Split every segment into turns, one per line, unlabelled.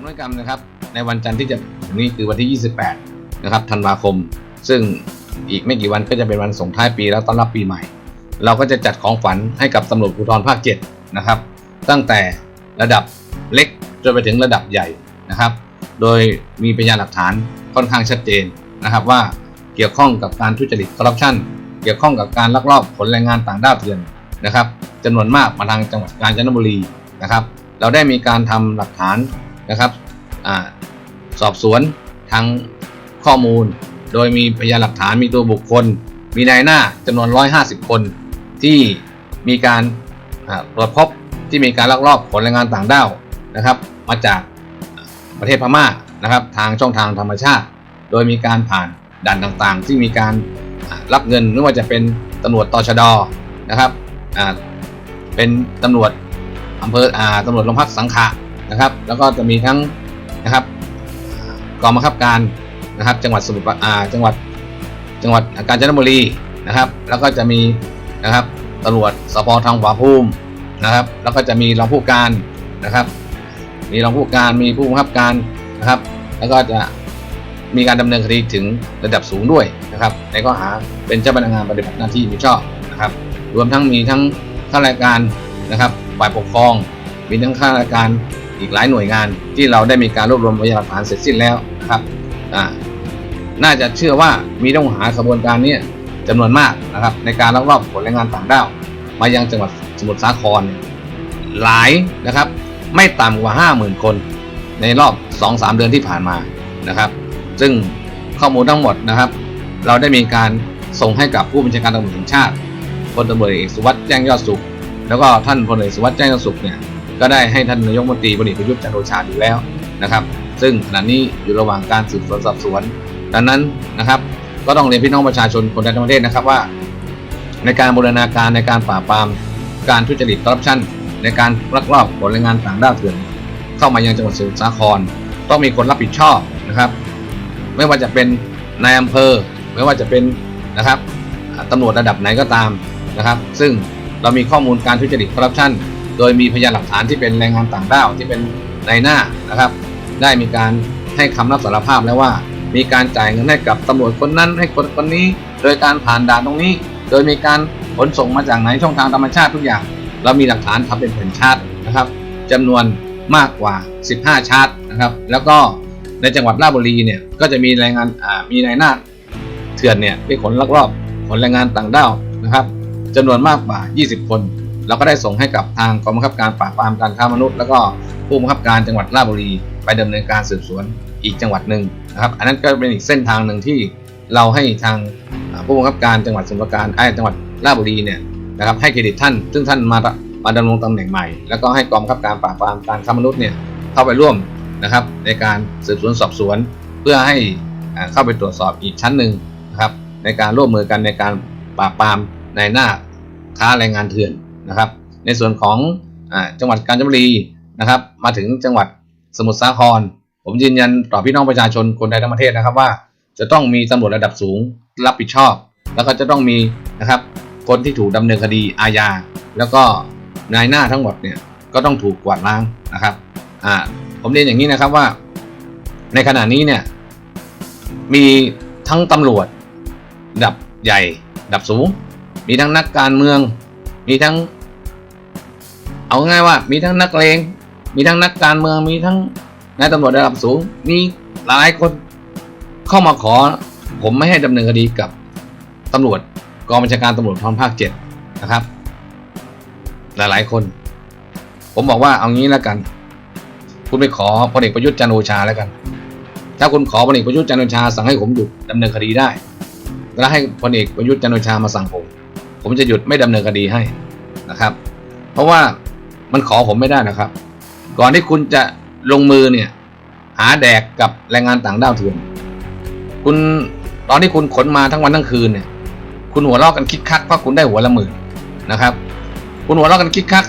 ำนวนกรรมนะครับ ในวันจันทร์ที่จะถึงนี้คือวันที่ 28 นะครับธันวาคม ซึ่งอีกไม่กี่วันก็จะเป็นวันส่งท้ายปีแล้วต้อนรับปีใหม่ เราก็จะจัดของฝันให้กับตำรวจภูธรภาค 7 นะครับ ตั้งแต่ระดับเล็กจนไปถึงระดับใหญ่นะครับ โดยมีพยานหลักฐานค่อนข้างชัดเจนนะครับว่าเกี่ยวข้องกับการทุจริตคอร์รัปชันเกี่ยวข้องกับการลักลอบขนแรงงานต่างด้าวเถื่อนนะครับจำนวนมากมาทางจังหวัดกาญจนบุรีนะครับ เราได้มีการทำหลักฐาน นะครับอสอบสวนทางข้อมูล โดยมีพยานหลักฐานมีตัวบุคคล มีนายหน้าจำนวน 150 คนที่มีการตรวจพบที่มีการลักลอบขนแรงงานต่างด้าวนะครับ มาจากประเทศพม่านะครับ ทางช่องทางธรรมชาติ โดยมีการผ่านด่านต่างๆ ที่มีการรับเงินไม่ว่าจะเป็นตำรวจตชดนะครับเป็นตำรวจอำเภอตำรวจโรงพักสังขะ นะครับ แล้วก็จะมีทั้งนะครับกองบังคับการนะครับ จังหวัดสมุทรปราอ่าจังหวัดจังหวัดกาญจนบุรีนะครับ แล้วก็จะมีนะครับตำรวจสพทางขวาภูมินะครับ แล้วก็จะมีรองผู้การนะครับ มีรองผู้การมีผู้บังคับการนะครับ แล้วก็จะมีการดำเนินคดีถึงระดับสูงด้วยนะครับ ในข้อหาเป็นเจ้าพนักงานปฏิบัติหน้าที่มิชอบนะครับ รวมทั้งมีทั้งข้าราชการนะครับฝ่ายปกครอง มีทั้งข้าราชการ อีกหลายหน่วยงานที่เราได้มีการรวบรวมพยานหลักฐานเสร็จสิ้นแล้วนะครับน่าจะเชื่อว่ามีต้องหาขบวนการเนี้จำนวนมากนะครับ ในการลักลอบขนแรงงานต่างด้าวมายังจังหวัดสมุทรสาครหลายนะครับ ไม่ต่ำกว่า 50,000 คน ในรอบ 2-3 เดือนที่ผ่านมานะครับ ซึ่งข้อมูลทั้งหมดนะครับ เราได้มีการส่งให้กับผู้บัญชาการตำรวจแห่งชาติพลตำรวจเอกสุวัสด์แจ้งยอดสุข แล้วก็ท่านพลเอกสุวัสด์แจ้งยอดสุขเนี่ย ก็ได้ให้ท่านนายกรัฐมนตรีพลเอกประยุทธ์จันโอชาอยู่แล้วนะครับ ซึ่งขณะนี้อยู่ระหว่างการสืบสวนสอบสวน ดังนั้นนะครับก็ต้องเรียนพี่น้องประชาชนคนไทยทั้งประเทศนะครับว่า ในการบูรณาการในการปราบปราม การทุจริตคอร์รัปชันในการลักลอบขนแรงงานต่างด้าวเถื่อนเข้ามายังจังหวัดสมุทรสาคร ต้องมีคนรับผิดชอบนะครับ ไม่ว่าจะเป็นนายอำเภอ ไม่ว่าจะเป็นนะครับตำรวจระดับไหนก็ตามนะครับ ซึ่งเรามีข้อมูลการทุจริตคอร์รัปชัน โดยมีพยานหลักฐานที่เป็นแรงงานต่างด้าวที่เป็นนายหน้านะครับ ได้มีการให้คำรับสารภาพแล้วว่า มีการจ่ายเงินให้กับตำรวจคนนั้นให้คนคนนี้ โดยการผ่านด่านตรงนี้ โดยมีการขนส่งมาจากไหนช่องทางธรรมชาติทุกอย่าง เรามีหลักฐานทำเป็นแผ่นชาร์ตนะครับจำนวนมากกว่า 15 ชาร์ตนะครับ แล้วก็ในจังหวัดราชบุรีเนี่ยก็จะมีแรงงานมีนายหน้าเถื่อนเนี่ยไปขนลักลอบขนแรงงานต่างด้าวนะครับจำนวนมากกว่า 20 คน เราก็ได้ส่งให้กับทางกองบังคับการปราบปรามการค้ามนุษย์ แล้วก็ผู้บังคับการจังหวัดราชบุรี ไปดำเนินการสืบสวนอีกจังหวัดหนึ่งนะครับ อันนั้นก็เป็นอีกเส้นทางหนึ่งที่เราให้ทางผู้บังคับการจังหวัดสมุทรปราการไอ้จังหวัดราชบุรีเนี่ยนะครับให้เครดิตท่าน ซึ่งท่านมามาดำรงตำแหน่งใหม่ แล้วก็ให้กองบังคับการปราบปรามการค้ามนุษย์เนี่ยเข้าไปร่วมนะครับในการสืบสวนสอบสวน เพื่อให้เข้าไปตรวจสอบอีกชั้นหนึ่งนะครับในการร่วมมือกันในการปราบปรามในหน้าค้าแรงงานเถื่อน นะครับ ในส่วนของอจังหวัดกาญจนบุรีนะครับ มาถึงจังหวัดสมุทรสาคร ผมยืนยันต่อพี่น้องประชาชนคนไทยทั้งประเทศนะครับว่า จะต้องมีตำรวจระดับสูงรับผิดชอบ แล้วก็จะต้องมีนะครับคนที่ถูกดำเนินคดีอาญาแล้วก็นายหน้าทั้งหมดเนี่ยก็ต้องถูกกวาดล้างนะครับอ่าผมเรียนอย่างนี้นะครับว่า ในขณะนี้เนี่ยมีทั้งตำรวจดับใหญ่ ดับสูง มีทั้งนักการเมือง มีทั้ง เอาง่ายว่ามีทั้งนักเลง มีทั้งนักการเมือง มีทั้งนายตำรวจระดับสูง มีหลายคนเข้ามาขอ ผมไม่ให้ดำเนินคดีกับตำรวจกองบัญชาการตำรวจภูธรภาคเจ็ดนะครับ หลายๆคน ผมบอกว่าเอางี้แล้วกัน คุณไปขอพลเอกประยุทธ์จันโอชาแล้วกัน ถ้าคุณขอพลเอกประยุทธ์จันโอชา สั่งให้ผมหยุดดำเนินคดีได้ แล้วให้พลเอกประยุทธ์จันโอชามาสั่งผม ผมจะหยุดไม่ดำเนินคดีให้นะครับ เพราะว่า มันขอผมไม่ได้นะครับ ก่อนที่คุณจะลงมือเนี่ย หาแดกกับแรงงานต่างด้าวเถื่อนคุณตอนที่คุณขนมาทั้งวันทั้งคืนเนี่ย คุณหัวเราะกันคิกคักเพราะคุณได้หัวละหมื่นนะครับ คุณหัวเราะกันคิกคัก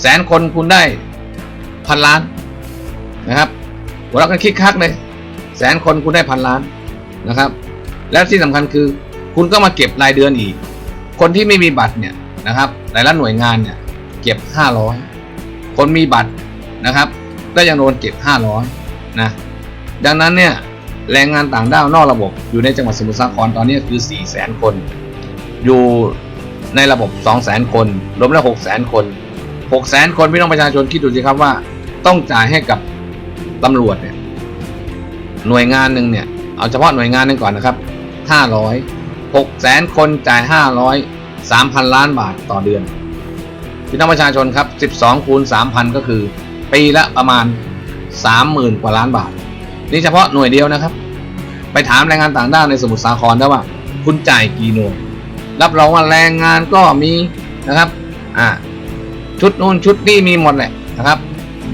แสนคนคุณได้พันล้านนะครับ หัวเราะกันคิกคักเลยแสนคนคุณได้พันล้านนะครับ แล้วที่สำคัญคือ คุณก็มาเก็บรายเดือนอีก คนที่ไม่มีบัตรเนี่ยนะครับแต่ละหน่วยงานเนี่ย เก็บ500 คนมีบัตรนะครับ ก็ยังโดนเก็บ500นะดังนั้นเนี่ยแรงงานต่างด้าวนอกระบบอยู่ในจังหวัดสมุทรสาครตอนนี้คือ 4 0 0แสนคน อยู่ในระบบ 2 0 0แสนคน รวมแล้ว 6 0แสนคน 6 0แสนคนพี่น้องประชาชนคิดดูสิครับว่าต้องจ่ายให้กับตำรวจเนี่ยหน่วยงานหนึ่งเนี่ย เอาเฉพาะหน่วยงานหนึงก่อนนะครับ 500 6แสนคนจ่าย 500 3,000 ล้านบาทต่อเดือน พี่น้องประชาชนครับ 12 คูณ 3,000 ก็คือ ปีละประมาณ 30,000 กว่าล้านบาท นี่เฉพาะหน่วยเดียวนะครับ ไปถามแรงงานต่างด้าวในสมุทรสาครได้ว่า คุณจ่ายกี่หน่วย รับรองว่าแรงงานก็มีนะครับ อ่า ชุดนู้นชุดนี้มีหมดแหละนะครับ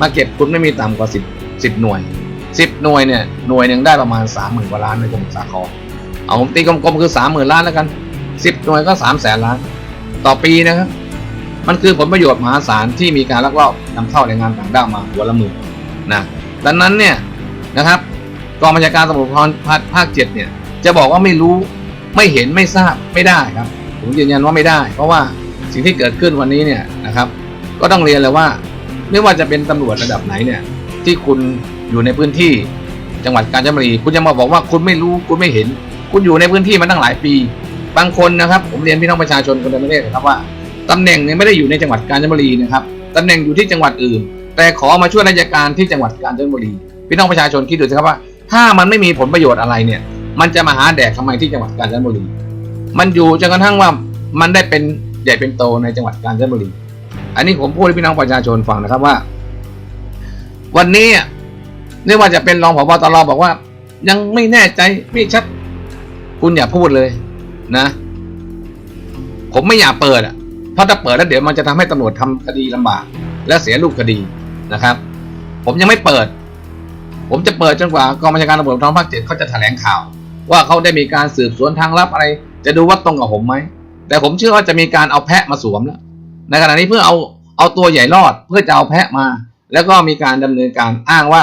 มาเก็บคุณไม่มีต่ำกว่า 10 10 หน่วย 10 หน่วยเนี่ย หน่วยหนึ่งได้ประมาณ 30,000 กว่าล้านในสมุทรสาคร เอาผมตีกลมๆคือ 30,000 ล้านแล้วกัน 10 หน่วยก็3 0 0แสนล้าน ต่อปีนะครับ มันคือผลประโยชน์มหาศาลที่มีการลักลอบนำเข้าแรงงานต่างด้าวมาหัวละหมื่นนะดังนั้นเนี่ยนะครับกองบัญชาการตำรวจภูธรภาคภาคเจ็ดเนี่ยจะบอกว่าไม่รู้ไม่เห็นไม่ทราบไม่ได้ครับผมยืนยันว่าไม่ได้ เพราะว่าสิ่งที่เกิดขึ้นวันนี้เนี่ยนะครับก็ต้องเรียนเลยว่า ไม่ว่าจะเป็นตำรวจระดับไหนเนี่ยที่คุณอยู่ในพื้นที่จังหวัดกาญจนบุรีคุณจะมาบอกว่าคุณไม่รู้คุณไม่เห็น คุณอยู่ในพื้นที่มาตั้งหลายปี บางคนนะครับ ผมเรียนพี่น้องประชาชนคนในประเทศนะครับว่า ตำแหน่งเนี่ยไม่ได้อยู่ในจังหวัดกาญจนบุรีนะครับตำแหน่งอยู่ที่จังหวัดอื่น แต่ขอมาช่วยราชการที่จังหวัดกาญจนบุรีพี่น้องประชาชนคิดดูสิครับว่า ถ้ามันไม่มีผลประโยชน์อะไรเนี่ย มันจะมาหาแดกทำไมที่จังหวัดกาญจนบุรีมันอยู่จนกระทั่งว่ามันได้เป็นใหญ่เป็นโตในจังหวัดกาญจนบุรีอันนี้ผมพูดให้พี่น้องประชาชนฟังนะครับว่า วันนี้ไม่ว่าจะเป็นรองผบตรบอกว่า ยังไม่แน่ใจไม่ชัด คุณอย่าพูดเลยนะ ผมไม่อยากเปิดอะ เพราะถ้าเปิดแล้วเดี๋ยวมันจะทำให้ตำรวจทำคดีลำบาก และเสียรูปคดีนะครับ ผมยังไม่เปิด ผมจะเปิดจนกว่ากองบัญชาการตำรวจภูธรภาคเจ็ดเขาจะแถลงข่าว ว่าเขาได้มีการสืบสวนทางลับอะไร จะดูว่าตรงกับผมไหมแต่ผมเชื่อว่าจะมีการเอาแพะมาสวมแล้วในขณะนี้เพื่อเอาเอาตัวใหญ่รอดเพื่อจะเอาแพะมา แล้วก็มีการดำเนินการอ้างว่า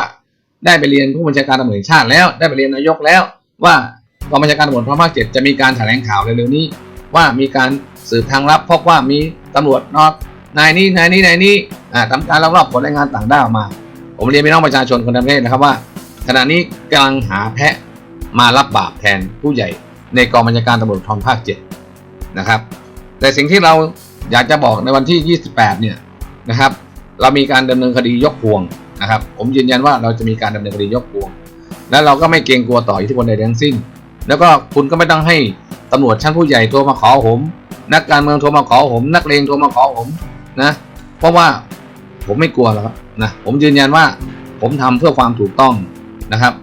ได้ไปเรียนผู้บัญชาการตำรวจชาติแล้ว ได้ไปเรียนนายกแล้ว ว่ากองบัญชาการตำรวจภูธรภาคเจ็ดจะมีการแถลงข่าวเร็วๆนี้ ว่ามีการ สืบทางลับพบว่ามีตำรวจนอกนายนี้นายนี้นายนี้อ่าทำการลักลอบขนแรงงานต่างด้าวมา ผมเรียนพี่น้องประชาชนคนทั้งประเทศนะครับว่า ขณะนี้กำลังหาแพะมารับบาปแทนผู้ใหญ่ในกองบัญชาการตำรวจภูธรภาคเจ็ดนะครับ แต่สิ่งที่เราอยากจะบอกในวันที่ 28 เนี่ยนะครับ เรามีการดำเนินคดียกพวงนะครับ ผมยืนยันว่าเราจะมีการดำเนินคดียกพวง และเราก็ไม่เกรงกลัวต่ออิทธิพลใดทั้งสิ้น แล้วก็คุณก็ไม่ต้องให้ตำรวจชั้นผู้ใหญ่โทรมาขอผม นักการเมืองโทรมาขอผม นักเลงโทรมาขอผมนะ เพราะว่าผมไม่กลัวหรอกนะผมยืนยันว่าผมทำเพื่อความถูกต้องนะครับ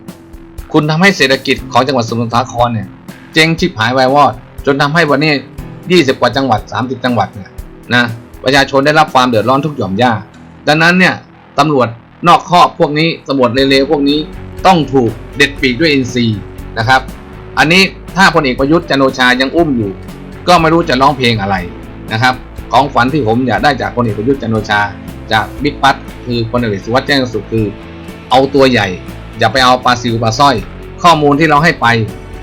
คุณทำให้เศรษฐกิจของจังหวัดสมุทรสาครเนี่ย เจ๊งชิบหายวายวอด จนทำให้วันนี้ 20 กว่าจังหวัด 30 จังหวัดเนี่ยนะประชาชนได้รับความเดือดร้อนทุกหย่อมย่าดังนั้นเนี่ยตำรวจนอกคอพวกนี้ตำรวจเลวๆพวกนี้ต้องถูกเด็ดปีกด้วยอินซีนะครับ อันนี้ถ้าพลเอกประยุทธ์จันโอชายังอุ้มอยู่ ก็ไม่รู้จะร้องเพลงอะไรนะครับ ของฝันที่ผมอยากได้จากพลเอกประยุทธ์จันทร์โอชา จากบิ๊กปั๊ดคือพลเอกสุวัสดิ์แจ้งสุขคือ เอาตัวใหญ่ อย่าไปเอาปลาซิวปลาสร้อย ข้อมูลที่เราให้ไป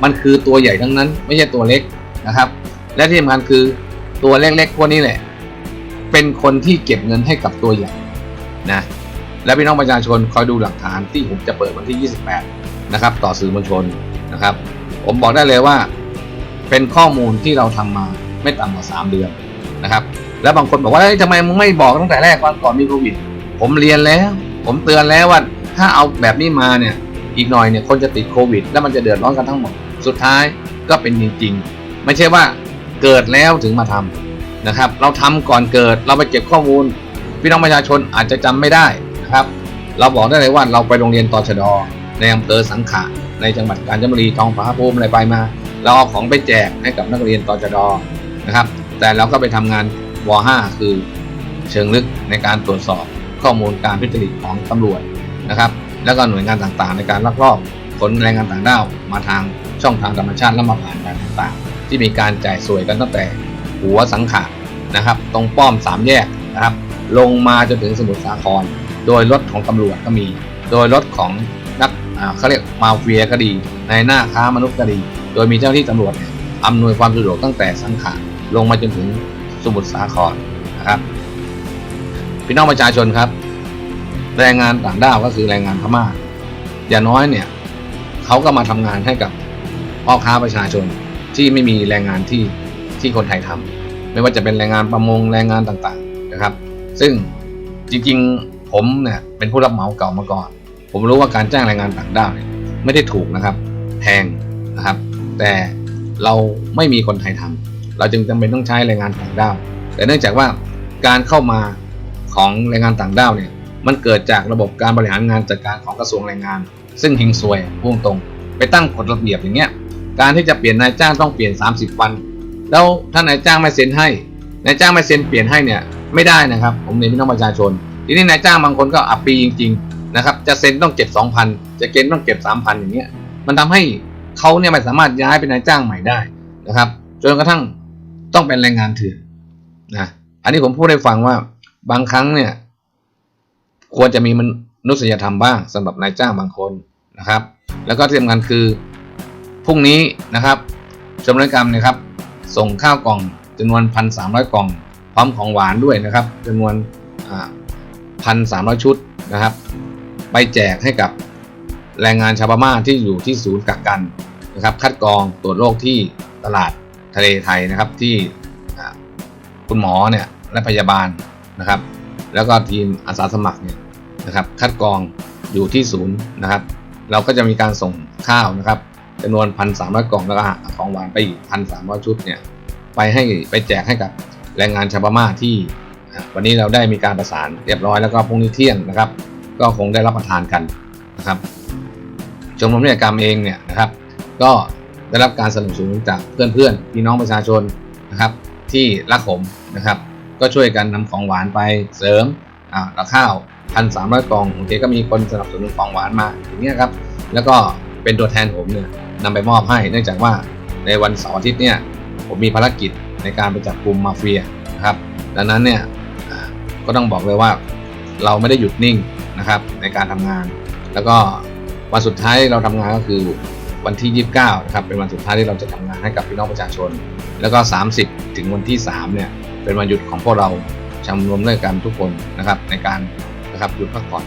มันคือตัวใหญ่ทั้งนั้น ไม่ใช่ตัวเล็กนะครับ และที่สำคัญคือตัวเล็กๆพวกนี้แหละ เป็นคนที่เก็บเงินให้กับตัวใหญ่นะและพี่น้องประชาชนคอยดูหลักฐานที่ผมจะเปิดวันที่ 28 นะครับ ต่อสื่อมวลชนนะครับ ผมบอกได้เลยว่า เป็นข้อมูลที่เราทำมาไม่ต่ำกว่า 3 เดือนนะครับ แล้วบางคนบอกว่าทำไมมึงไม่บอกตั้งแต่แรกก่อนมีโควิด ผมเรียนแล้ว ผมเตือนแล้วว่าถ้าเอาแบบนี้มาเนี่ยอีกหน่อยเนี่ยคนจะติดโควิด แล้วมันจะเดือดร้อนกันทั้งหมด สุดท้ายก็เป็นจริงๆ ไม่ใช่ว่าเกิดแล้วถึงมาทำนะครับ เราทำก่อนเกิดเราไปเก็บข้อมูล พี่น้องประชาชนอาจจะจำไม่ได้นะครับ เราบอกได้เลยว่าเราไปโรงเรียนตชดในอำเภอสังขะในจังหวัดกาญจนบุรีทองผาภูมิอะไรไปมา เราเอาของไปแจกให้กับนักเรียนตชดนะครับ แต่เราก็ไปทำงานว .5 คือเชิงลึกในการตรวจสอบข้อมูลการพิจารณาของตำรวจนะครับ แล้วก็หน่วยงานต่างๆ ในการลักลอบขนแรงงานต่างด้าวมาทางช่องทางธรรมชาติและมาผ่านด่านต่างๆ ที่มีการจ่ายสวยกันตั้งแต่หัวสังขะนะครับ ตรงป้อมสามแยกนะครับ ลงมาจนถึงสมุทรสาคร โดยรถของตำรวจก็มี โดยรถของนัก เขาเรียกมาเฟียก็ดีในหน้าค้ามนุษย์ก็ดี โดยมีเจ้าหน้าที่ตำรวจเนี่ยอำนวยความสะดวกตั้งแต่สังขะลงมาจนถึงสมุทรสาครนะครับพี่น้องประชาชนครับ แรงงานต่างด้าวก็คือแรงงานพม่าอย่างน้อยเนี่ยเขาก็มาทำงานให้กับพ่อค้าประชาชนที่ไม่มีแรงงานที่ที่คนไทยทำไม่ว่าจะเป็นแรงงานประมงแรงงานต่างๆนะครับ ซึ่งจริงๆผมเนี่ยเป็นผู้รับเหมาเก่ามาก่อน ผมรู้ว่าการจ้างแรงงานต่างด้าวเนี่ยไม่ได้ถูกนะครับ แพงนะครับ แต่เราไม่มีคนไทยทำเราจึงจำเป็นต้องใช้แรงงานต่างด้าว แต่เนื่องจากว่าการเข้ามาของแรงงานต่างด้าวเนี่ยมันเกิดจากระบบการบริหารงานจัดการของกระทรวงแรงงาน ซึ่งเฮงซวยพุ่งตรง ไปตั้งกฎระเบียบอย่างเงี้ยการที่จะเปลี่ยนนายจ้างต้องเปลี่ยน 30 วัน แล้วถ้านายจ้างไม่เซ็นให้นายจ้างไม่เซ็นเปลี่ยนให้เนี่ยไม่ได้นะครับ ผมเรียนพี่น้องประชาชน ทีนี้นายจ้างบางคนก็อับปีจริง ๆ นะครับ จะเซ็นต้องเก็บ2,000จะเกณฑ์ต้องเก็บ3,000อย่างเงี้ย มันทำให้เขาเนี่ยไม่สามารถย้ายเป็นนายจ้างใหม่ได้นะครับจนกระทั่งต้องเป็นแรงงานเถื่อนนะอันนี้ผมพูดให้ฟังว่าบางครั้งเนี่ย ควรจะมีมนุษยธรรมบ้างสำหรับนายจ้างบางคนนะครับ แล้วก็ที่สำคัญคือพรุ่งนี้นะครับชมรายกรรมนะครับ ส่งข้าวกล่องจำนวนพันสามร้อยกล่อง พร้อมของหวานด้วยนะครับจำนวนพันสามร้อยชุดนะครับ ไปแจกให้กับแรงงานชาวพม่าที่อยู่ที่ศูนย์กักกันนะครับ คัดกรองตรวจโรคที่ตลาดทะเลไทยนะครับที่คุณหมอเนี่ยและพยาบาลนะครับ แล้วก็ทีมอาสาสมัครเนี่ยนะครับ คัดกรองอยู่ที่ศูนย์นะครับ เราก็จะมีการส่งข้าวนะครับจำนวนพันสามร้อยกล่องแล้วก็ของหวานไปอีกพันสามร้อยชุดเนี่ยไปให้ไปแจกให้กับแรงงานชาวพม่าที่ วันนี้เราได้มีการประสานเรียบร้อยแล้วก็พรุ่งนี้เที่ยงนะครับ ก็คงได้รับประทานกันนะครับชมรมนิยกรรมเองเนี่ยนะครับ ก็ได้รับการสนับสนุนจากเพื่อนๆพี่น้องประชาชนนะครับ ที่รักผมนะครับ ก็ช่วยกันนำของหวานไปเสริมอ่าล้วข้าวพันสามร้อยกล่องโอเคก็มีคนสนับสนุนของหวานมาอย่างนี้ยครับ แล้วก็เป็นตัวแทนผมเนี่ยนำไปมอบให้ เนื่องจากว่าในวันเสาร์อาทิตย์เนี่ยผมมีภารกิจในการไปจับกลุ่มมาเฟียนะครับ ดังนั้นเนี่ยก็ต้องบอกเลยว่าเราไม่ได้หยุดนิ่ง นะครับในการทำงาน แล้วก็วันสุดท้ายเราทำงานก็คือวันที่ 29นะครับเป็นวันสุดท้ายที่เราจะทำงานให้กับพี่น้องประชาชน แล้วก็ 30 ถึงวันที่3เนี่ยเป็นวันหยุดของพวกเราชมรมด้วยกันทุกคนนะครับในการนะครับหยุดพักผ่อน